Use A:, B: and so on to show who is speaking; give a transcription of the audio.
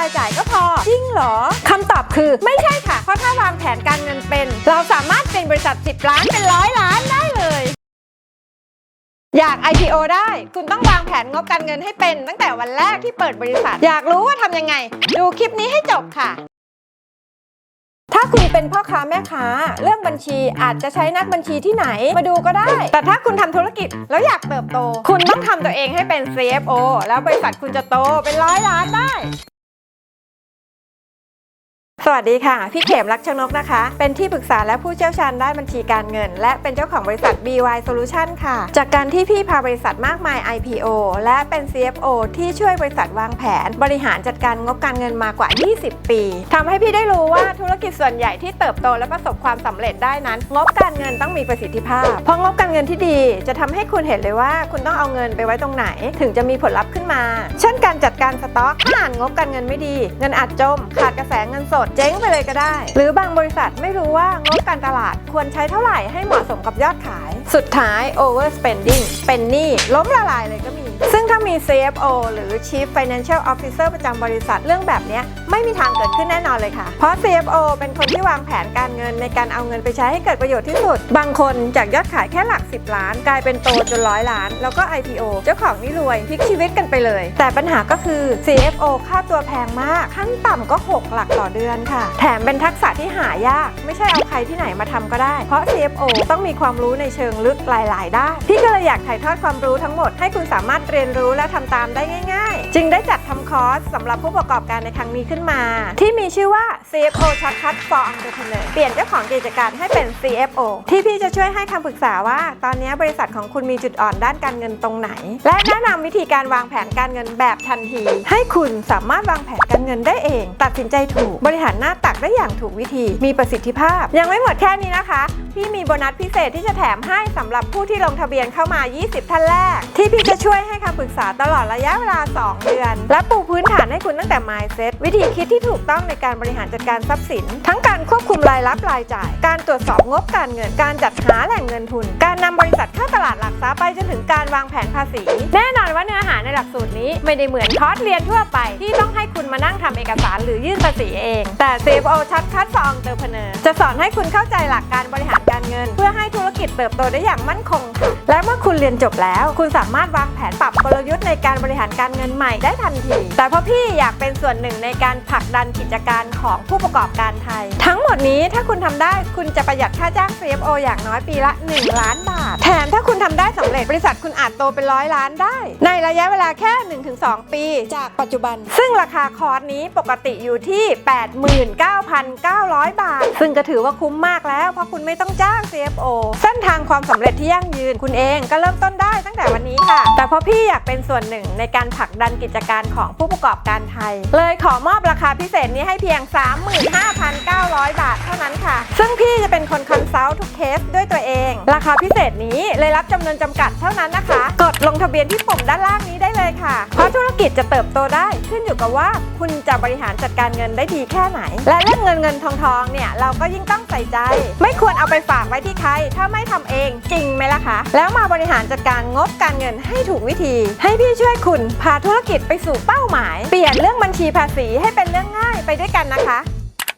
A: รายจ่ายก็พอ จริงเหรอ คำตอบคือไม่ใช่ค่ะ เพราะถ้าวางแผนการเงินเป็น เราสามารถเป็นบริษัท 10 ล้านเป็นร้อยล้านได้เลย อยาก IPO ได้ คุณต้องวางแผนงบการเงินให้เป็น ตั้งแต่วันแรกที่เปิดบริษัท อยากรู้ว่าทำยังไง ดูคลิปนี้ให้จบค่ะ ถ้าคุณเป็นพ่อค้าแม่ค้า เรื่องบัญชีอาจจะใช้นักบัญชีที่ไหนมาดูก็ได้ แต่ถ้าคุณทำธุรกิจแล้วอยากเติบโต คุณต้องทำตัวเองให้เป็น CFO แล้วบริษัทคุณจะโตเป็นร้อยล้านได้ สวัสดีค่ะ พี่เขมรักชนกนะคะ เป็นที่ปรึกษาและผู้เชี่ยวชาญด้านบัญชีการเงิน และเป็นเจ้าของบริษัท BY Solution ค่ะ จากการที่พี่พาบริษัทมากมาย IPO และเป็น CFO ที่ช่วยบริษัทวางแผน บริหารจัดการงบการเงินมากว่า 20 ปีทำให้พี่ได้รู้ว่าธุรกิจส่วนใหญ่ที่เติบโตและประสบความสำเร็จได้นั้น งบการเงินต้องมีประสิทธิภาพ เพราะงบการเงินที่ดี จะทำให้คุณเห็นเลยว่าคุณต้องเอาเงินไปไว้ตรงไหน ถึงจะมีผลลัพธ์ขึ้นมา เช่น การจัดการสต็อกถ้าอ่านงบการเงินไม่ดี เงินอาจจม ขาดกระแสเงินสดเจ๊งไปเลยก็ได้ หรือบางบริษัทไม่รู้ว่างบการตลาดควรใช้เท่าไหร่ให้เหมาะสมกับยอดขาย สุดท้าย over spending เป็นหนี้ล้มละลายเลยก็มี ซึ่งถ้ามี CFO หรือ Chief Financial Officer ประจำบริษัทเรื่องแบบนี้ไม่มีทางเกิดขึ้นแน่นอนเลยค่ะ เพราะ CFO เป็นคนที่วางแผนการเงินในการเอาเงินไปใช้ให้เกิดประโยชน์ที่สุด บางคนจากยอดขายแค่หลัก 10 ล้าน กลายเป็นโตจนร้อยล้าน แล้วก็ IPO เจ้าของนี่รวยพลิกชีวิตกันไปเลย แต่ปัญหาก็คือ CFO ค่าตัวแพงมากขั้นต่ำก็ 6 หลักต่อเดือนค่ะ แถมเป็นทักษะที่หายาก ไม่ใช่เอาใครที่ไหนมาทำก็ได้ เพราะ CFO ต้องมีความรู้ในเชิงลึกหลาย ๆ ด้านพี่ก็เลยอยากถ่ายทอดความรู้ทั้งหมดให้คุณสามารถเรียนรู้และทำตามได้ง่าย ๆ จึงได้จัดทำคอร์สสำหรับผู้ประกอบการในครั้งนี้ขึ้นมา ที่มีชื่อว่า CFO Shortcut for Entrepreneur เปลี่ยนเจ้าของกิจการให้เป็น CFO ที่พี่จะช่วยให้คำปรึกษาว่า ตอนนี้บริษัทของคุณมีจุดอ่อนด้านการเงินตรงไหน และแนะนำวิธีการวางแผนการเงินแบบทันที ให้คุณสามารถวางแผนการเงินได้เอง ตัดสินใจถูกบริหารหน้าตักได้อย่างถูกวิธีมีประสิทธิภาพ ยังไม่หมดแค่นี้นะคะพี่มีโบนัสพิเศษที่จะแถมให้สำหรับผู้ที่ลงทะเบียนเข้ามา 20 ท่านแรก ที่พี่จะช่วยให้คำปรึกษาตลอดระยะเวลา 2 เดือน และปูพื้นฐานให้คุณตั้งแต่ mindset วิธีคิดที่ถูกต้องในการบริหารจัดการทรัพย์สิน ทั้งการควบคุมรายรับรายจ่าย การตรวจสอบงบการเงิน การจัดหาแหล่งเงินทุน การนำบริษัทเข้าตลาดหลักทรัพย์ไปจนถึงการวางแผนภาษี แน่นอนว่าเนื้อหาในหลักสูตรนี้ไม่ได้เหมือนคอร์สเรียนทั่วไป ที่ต้องให้คุณมานั่งทำเอกสารหรือยื่นภาษีเอง แต่ CFO ชัดคัดฟองเตอร์เพเนอร์จะสอนให้คุณเข้าใจหลักการบริหาร การเงิน เพื่อให้ธุรกิจเติบโตได้อย่างมั่นคงค่ะและเมื่อคุณเรียนจบแล้ว คุณสามารถวางแผนปรับกลยุทธ์ในการบริหารการเงินใหม่ได้ทันที แต่เพราะพี่อยากเป็นส่วนหนึ่งในการผลักดันกิจการของผู้ประกอบการไทย ทั้งหมดนี้ถ้าคุณทำได้คุณจะประหยัดค่าจ้าง CFO อย่างน้อยปีละ 1 ล้านบาท แถมถ้าคุณทำได้สำเร็จบริษัทคุณอาจโตเป็นร้อยล้านได้ ในระยะเวลาแค่ 1-2 ปี จากปัจจุบัน ซึ่งราคาคอร์สนี้ปกติอยู่ที่ 89,900 บาท ซึ่งก็ถือว่าคุ้มมากแล้วเพราะคุณไม่ต้องจ้างาง CFO เส้นทางความสำเร็จที่ยั่งยืนคุณเองก็เริ่มต้นได้ตั้งแต่วันนี้ค่ะ แต่เพราะพี่อยากเป็นส่วนหนึ่งในการผลักดันกิจการของผู้ประกอบการไทย เลยขอมอบราคาพิเศษนี้ให้เพียง 35,900 บาทเท่านั้นค่ะ ซึ่งพี่จะเป็นคนคอนซัลท์ทุกเคสด้วยตัวเอง ราคาพิเศษนี้เลยรับจำนวนจำกัดเท่านั้นนะคะ กดลงทะเบียนที่ปุ่มด้านล่างนี้ได้เลยค่ะ เพราะธุรกิจจะเติบโตได้ขึ้นอยู่กับว่า คุณจะบริหารจัดการเงินได้ดีแค่ไหน และเรื่องเงินเงินทองทองเนี่ยเราก็ยิ่งต้องใส่ใจ ไม่ควรเอาไปฝากไว้ที่ใคร ถ้าไม่ทำเองจริงไหมล่ะคะ แล้วมาบริหารจัดการงบการเงินให้ถูกวิธี ให้พี่ช่วยคุณพาธุรกิจไปสู่เป้าหมาย เปลี่ยนเรื่องบัญชีภาษีให้เป็นเรื่องง่ายไปด้วยกันนะคะ